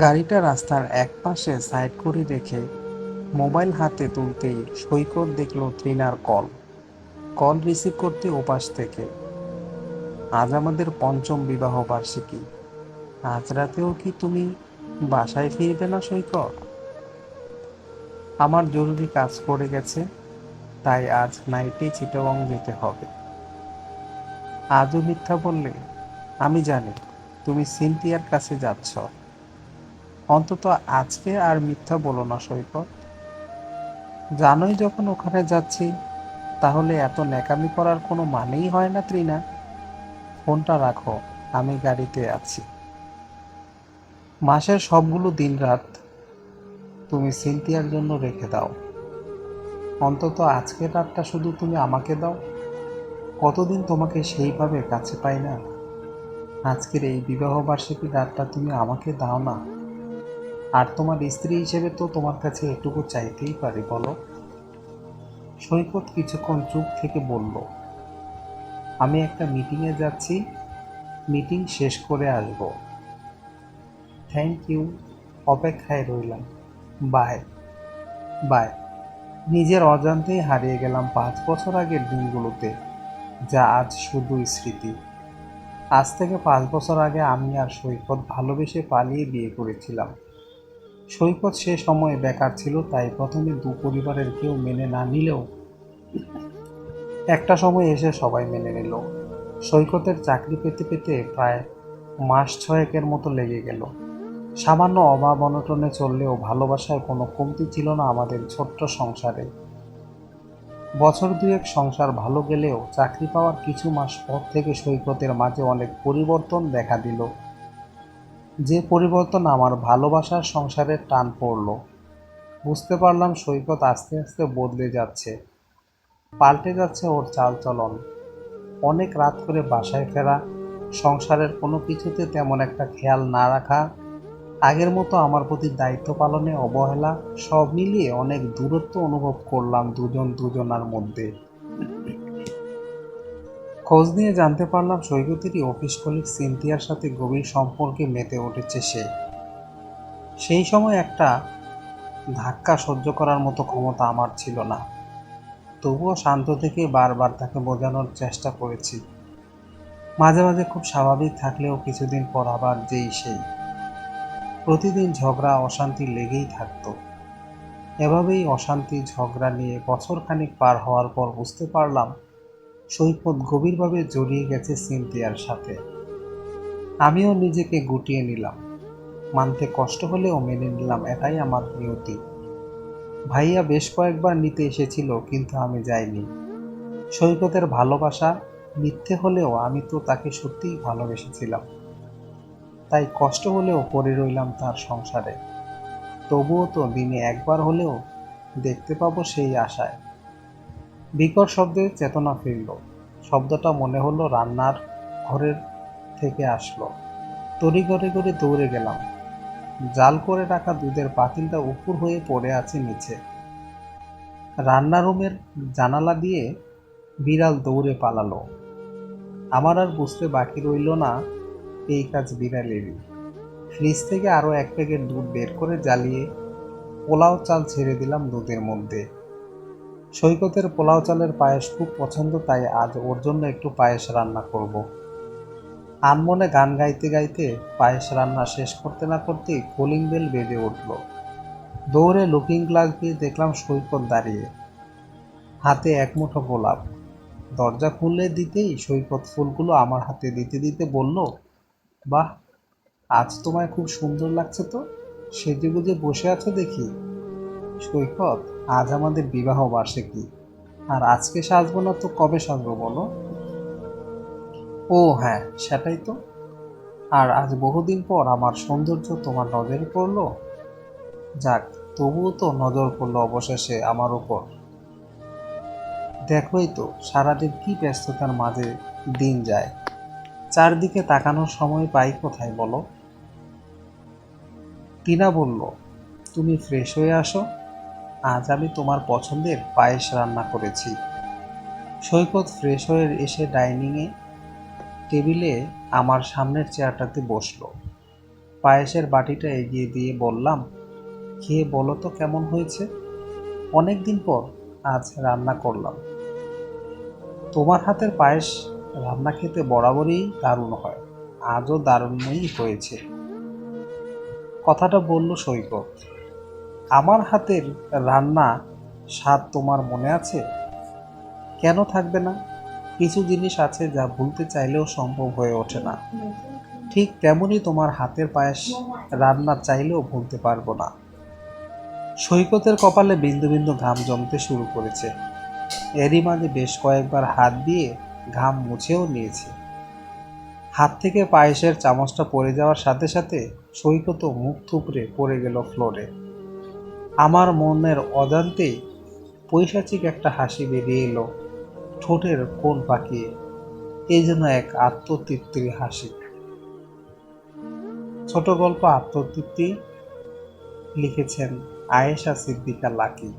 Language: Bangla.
গাড়িটা রাস্তার একপাশে সাইড করে রেখে মোবাইল হাতে তুলতেই সৈকত দেখল তৃণার কল। কল রিসিভ করতে ওপাশ থেকে, আজ আমাদের পঞ্চম বিবাহ বার্ষিকী। আজ রাতেও কি তুমি বাসায় ফিরবে না সৈকত? আমার জরুরি কাজ পড়ে গেছে, তাই আজ নাইটে চিটাগং যেতে হবে। আজও মিথ্যা বললে, আমি জানি তুমি সিনথিয়ার কাছে যাচ্ছ। অন্তত আজকে আর মিথ্যা বলো না, সৈকত। জানোই যখন ওখানে যাচ্ছি, তাহলে এত ন্যাকামি করার কোনো মানেই হয় না ত্রিনা ফোনটা রাখো, আমি গাড়িতে আছি। মাসের সবগুলো দিনরাত তুমি সিনথিয়ার জন্য রেখে দাও। অন্তত আজকের রাতটা শুধু তুমি আমাকে দাও। কতদিন তোমাকে সেইভাবে কাছে পাই না? আজকের এই বিবাহ বার্ষিকী রাতটা তুমি আমাকে দাও না। আর তোমার স্ত্রী হিসেবে তো তোমার কাছে এটুকু চাইতেই পারি, বলো। সৈকত কিছুক্ষণ চুপ থেকে বলল, আমি একটা মিটিংয়ে যাচ্ছি। মিটিং শেষ করে আসব। থ্যাংক ইউ অপেক্ষায় রইলাম। বাই বাই নিজের অজান্তেই হারিয়ে গেলাম পাঁচ বছর আগের দিনগুলোতে, যা আজ শুধু স্মৃতি। আজ থেকে পাঁচ বছর আগে আমি আর সৈকত ভালোবেসে পালিয়ে বিয়ে করেছিলাম। সৈকত সে সময়ে বেকার ছিল, তাই প্রথমে দু পরিবারের কেউ মেনে না নিলেও একটা সময় এসে সবাই মেনে নিল। সৈকতের চাকরি পেতে পেতে প্রায় মাস ছয়েকের মতো লেগে গেল। সামান্য অভাব অনটনে চললেও ভালোবাসায় কোনো কমতি ছিল না আমাদের ছোট্ট সংসারে। বছর দুয়েক সংসার ভালো গেলেও চাকরি পাওয়ার কিছু মাস পর থেকে সৈকতের মাঝে অনেক পরিবর্তন দেখা দিল। যে পরিবর্তন আমার ভালোবাসার সংসারে টান পড়ল। বুঝতে পারলাম সৈকত আস্তে আস্তে বদলে যাচ্ছে। পাল্টে যাচ্ছে ওর চালচলন। অনেক রাত করে বাসায় ফেরা, সংসারের কোনো কিছুতে তেমন একটা খেয়াল না রাখা, আগের মতো আমার প্রতি দায়িত্ব পালনে অবহেলা, সব মিলিয়ে অনেক দূরত্ব অনুভব করলাম দুজন দুজনার মধ্যে। খোঁজ নিয়ে জানতে পারলাম সৈকতেরই অফিস কলিগ সিনথিয়ার সাথে গভীর সম্পর্কে মেতে উঠেছে সে। সেই সময় একটা ধাক্কা সহ্য করার মতো ক্ষমতা আমার ছিল না। তবুও শান্ত থেকে বারবার তাকে বোঝানোর চেষ্টা করেছি। মাঝে মাঝে খুব স্বাভাবিক থাকলেও কিছুদিন পর আবার যেই সেই। প্রতিদিন ঝগড়া, অশান্তি লেগেই থাকতো। এভাবেই অশান্তি, ঝগড়া নিয়ে বছরখানিক পার হওয়ার পর বুঝতে পারলাম সৈকত গভীরভাবে জড়িয়ে গেছে সিনথিয়ার সাথে। আমিও নিজেকে গুটিয়ে নিলাম। মানতে কষ্ট হলেও মেনে নিলাম, এটাই আমার নিয়তি। ভাইয়া বেশ কয়েকবার নিতে এসেছিল, কিন্তু আমি যাইনি। সৈকতের ভালোবাসা মিথ্যে হলেও আমি তো তাকে সত্যিই ভালোবেসেছিলাম। তাই কষ্ট হলেও পড়ে রইলাম তার সংসারে। তবুও তো দিনে একবার হলেও দেখতে পাবো সেই আশায়। বিকট শব্দে চেতনা ফিরল। শব্দটা মনে হলো রান্নার ঘরের থেকে আসলো। তড়ি করে করে দৌড়ে গেলাম। জাল করে রাখা দুধের পাতিলটা উপুর হয়ে পড়ে আছে নিচে। রান্না রুমের জানালা দিয়ে বিড়াল দৌড়ে পালালো। আমার আর বুঝতে বাকি রইল না এই কাজ বিড়ালেরই। ফ্রিজ থেকে আরও এক প্যাকেট দুধ বের করে জ্বালিয়ে পোলাও চাল ছেড়ে দিলাম দুধের মধ্যে। সৈকতের পোলাও চালের পায়েস খুব পছন্দ, তাই আজ ওর জন্য একটু পায়েস রান্না করব। আনমনে গান গাইতে গাইতে পায়েস রান্না শেষ করতে না করতেই কলিং বেল বেজে উঠল। দৌড়ে লুকিং গ্লাস দিয়ে দেখলাম সৈকত দাঁড়িয়ে। হাতে এক মুঠো গোলাপ। দরজা খুললে দিতেই সৈকত ফুলগুলো আমার হাতে দিতে দিতে বলল, বাহ, আজ তোমায় খুব সুন্দর লাগছে তো? সেজে গুজে বসে আছো দেখি? সৈকত আজ আমাদের বিবাহ বার্ষিকী। আর আজকে সাজবো না তো কবে সাজবো বলো? ও হ্যাঁ সেটাই তো। আর আজ বহুদিন পর আমার সৌন্দর্য তোমার নজরে পড়ল? যাক, তবুও তো নজর পড়ল অবশেষে আমার উপর। দেখোই তো, সারাদিন কি ব্যস্ততার মাঝে দিন যায়। চারদিকে তাকানোর সময় পাই কোথায় বলো? টিনা বলল, তুমি ফ্রেশ হয়ে আসো? আজ আমি তোমার পছন্দের পায়েস রান্না করেছি। সৈকত ফ্রেশ হয়ে এসে ডাইনিংয়ে টেবিলে আমার সামনের চেয়ারটাতে বসল। পায়েসের বাটিটা এগিয়ে দিয়ে বললাম খেয়ে বলো তো কেমন হয়েছে? অনেক দিন পর আজ রান্না করলাম। তোমার হাতের পায়েস রান্না খেতে বরাবরই দারুণ হয়, আজও দারুণই হয়েছে। কথাটা বলল সৈকত। আমার হাতের রান্না স্বাদ তোমার মনে আছে? কেন থাকবে না? কিছু জিনিস আছে যা ভুলতে চাইলেও সম্ভব হয়ে ওঠে না। ঠিক তেমনই তোমার হাতের পায়েস রান্না চাইলেও ভুলতে পারব না। সৈকতের কপালে বিন্দু বিন্দু ঘাম জমতে শুরু করেছে। এরই মাঝে বেশ কয়েকবার হাত দিয়ে ঘাম মুছেও নিয়েছে। হাত থেকে পায়েসের চামচটা পড়ে যাওয়ার সাথে সাথে সৈকতও মুখ থুপড়ে পড়ে গেল ফ্লোরে। আমার মনের অজান্তে পৈশাচিক একটা হাসি বেরিয়ে এলো ঠোঁটের কোন পাকিয়ে। এই যেন এক আত্মতৃপ্তির হাসি। ছোট গল্প আত্মতৃপ্তি লিখেছেন আয়েশা সিদ্দিকা লাকি।